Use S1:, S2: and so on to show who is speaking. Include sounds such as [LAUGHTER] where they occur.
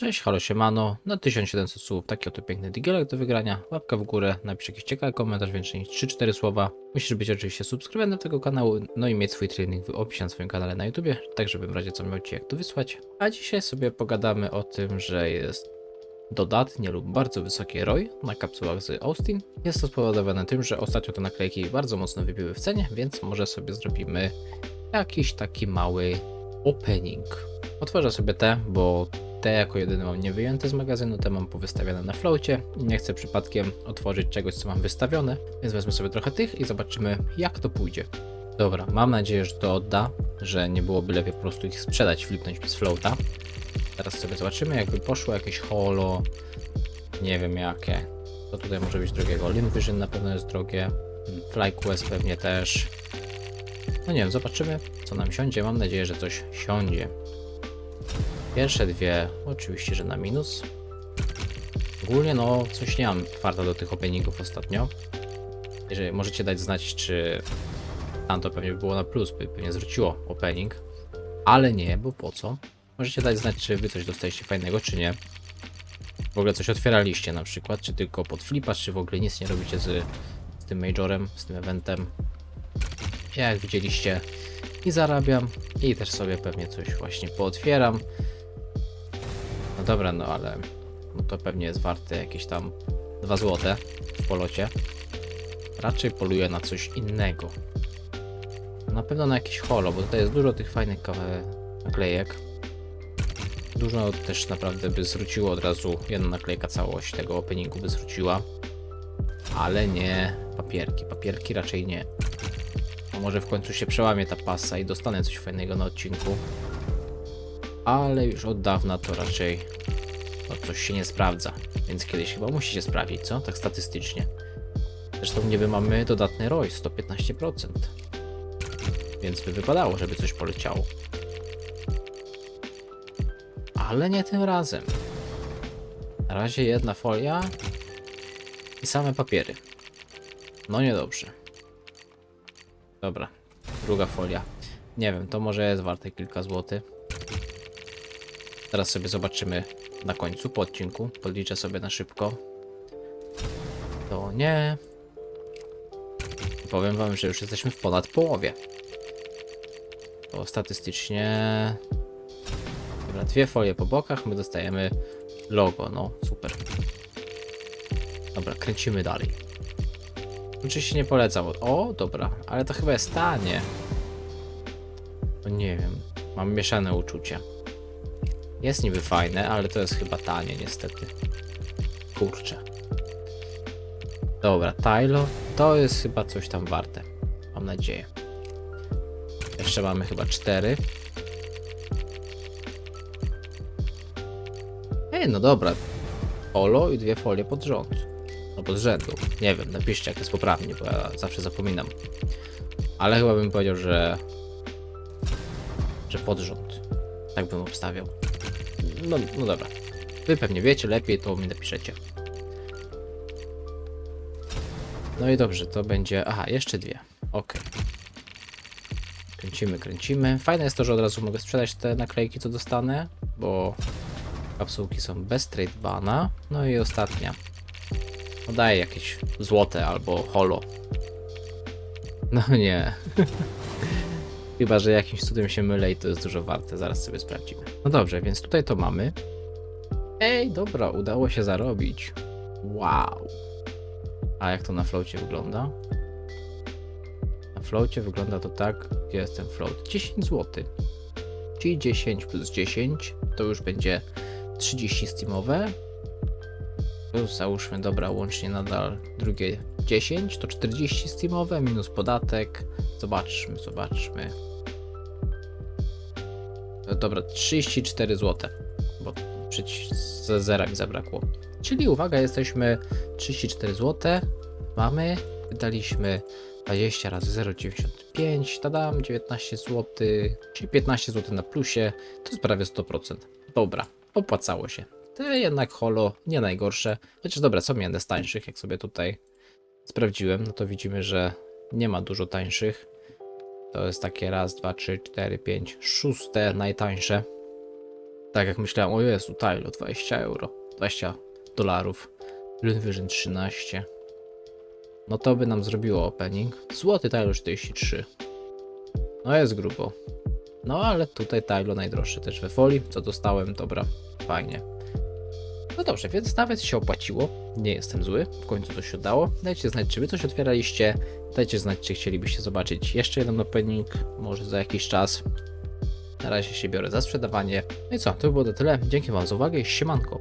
S1: Cześć, halo siemano, na 1700 słów taki oto piękny digielek do wygrania, łapka w górę, napisz jakiś ciekawy komentarz więcej niż 3-4 słowa. Musisz być oczywiście subskrybentem tego kanału, no i mieć swój trening w opisie na swoim kanale na YouTubie, tak żeby w razie co miał Ci jak to wysłać. A dzisiaj sobie pogadamy o tym, że jest dodatnie lub bardzo wysokie ROI na kapsułach z Austin. Jest to spowodowane tym, że ostatnio te naklejki bardzo mocno wybiły w cenie, więc może sobie zrobimy jakiś taki mały opening. Otworzę sobie te, bo te jako jedyne mam nie wyjęte z magazynu, te mam powystawione na floacie i nie chcę przypadkiem otworzyć czegoś, co mam wystawione, więc wezmę sobie trochę tych i zobaczymy, jak to pójdzie. Dobra, mam nadzieję, że to odda, że nie byłoby lepiej po prostu ich sprzedać, flipnąć bez floata. Teraz sobie zobaczymy, jakby poszło jakieś holo, nie wiem jakie. To tutaj może być drogiego. Lean Vision na pewno jest drogie, FlyQuest pewnie też. No nie wiem, zobaczymy, co nam siądzie. Mam nadzieję, że coś siądzie. Pierwsze dwie, oczywiście, że na minus. Ogólnie, no, coś nie mam twardo do tych openingów ostatnio. Jeżeli możecie dać znać, czy tam to pewnie by było na plus, by pewnie zwróciło opening. Ale nie, bo po co? Możecie dać znać, czy wy coś dostaliście fajnego, czy nie. W ogóle coś otwieraliście na przykład, czy tylko pod flipa, czy w ogóle nic nie robicie z, z tym majorem, z tym eventem. Ja jak widzieliście i zarabiam i też sobie pewnie coś właśnie pootwieram. Dobra, no ale no to pewnie jest warte jakieś tam 2 złote w polocie. Raczej poluję na coś innego. Na pewno na jakiś holo, bo tutaj jest dużo tych fajnych naklejek. Dużo też naprawdę by zwróciło od razu jedna naklejka całość tego openingu by zwróciła. Ale nie papierki. Papierki raczej nie. No może w końcu się przełamie ta pasa i dostanę coś fajnego na odcinku. Ale już od dawna to raczej no, coś się nie sprawdza. Więc kiedyś chyba musi się sprawdzić, co? Tak statystycznie. Zresztą niby mamy dodatny ROI 115%. Więc by wypadało, żeby coś poleciało. Ale nie tym razem. Na razie jedna folia i same papiery. No niedobrze. Dobra, druga folia. Nie wiem, to może jest warte kilka złotych. Teraz sobie zobaczymy na końcu po odcinku. Podliczę sobie na szybko. To nie. I powiem wam, że już jesteśmy w ponad połowie. To statystycznie. Dobra, dwie folie po bokach, my dostajemy logo, no super. Dobra, kręcimy dalej. Oczywiście nie polecam. O, dobra, ale to chyba jest tanie. No nie wiem, mam mieszane uczucia. Jest niby fajne, ale to jest chyba tanie niestety. Kurczę. Dobra, Tylo, to jest chyba coś tam warte. Mam nadzieję. Jeszcze mamy chyba cztery. Ej, no dobra. Polo i dwie folie pod rząd. No pod rzędu. Nie wiem, napiszcie jak jest poprawnie, bo ja zawsze zapominam. Ale chyba bym powiedział, że... że pod rząd. Tak bym obstawiał. No, no dobra. Wy pewnie wiecie lepiej, to mi napiszecie. No i dobrze, to będzie... Aha, jeszcze dwie. Ok. Kręcimy, kręcimy. Fajne jest to, że od razu mogę sprzedać te naklejki, co dostanę, bo kapsułki są bez trade bana. No i ostatnia. No daję jakieś złote albo holo. No nie. [LAUGHS] Chyba, że jakimś cudem się mylę i to jest dużo warte. Zaraz sobie sprawdzimy. No dobrze, więc tutaj to mamy. Ej, dobra, udało się zarobić. Wow. A jak to na floacie wygląda? Na floacie wygląda to tak, gdzie jest ten float? 10 zł. Czyli 10 plus 10 to już będzie 30 steamowe. Załóżmy, dobra, łącznie nadal drugie 10 to 40 steamowe minus podatek. Zobaczmy, zobaczmy. No Dobra, 34 zł, bo ze zera mi zabrakło. Czyli uwaga, jesteśmy 34 zł. Mamy, wydaliśmy 20 razy 0,95, tadam, 19 zł, czyli 15 zł na plusie, to jest prawie 100%. Dobra, opłacało się. To jednak holo nie najgorsze, chociaż dobra, co miałem z tańszych, jak sobie tutaj sprawdziłem, no to widzimy, że nie ma dużo tańszych. To jest takie raz, dwa, trzy, cztery, pięć, szóste najtańsze. Tak jak myślałem, o Jezu, Tylo, 20 euro, 20 dolarów, Lune Vision 13. No to by nam zrobiło opening. Złoty Tylo 43. No jest grubo. No ale tutaj Tylo najdroższy też we folii, co dostałem, dobra, fajnie. No dobrze, więc nawet się opłaciło. Nie jestem zły, w końcu coś się udało. Dajcie znać, czy wy coś otwieraliście. Dajcie znać, czy chcielibyście zobaczyć jeszcze jeden opening, może za jakiś czas. Na razie się biorę za sprzedawanie. No i co, to by było na tyle. Dzięki wam za uwagę i siemanko.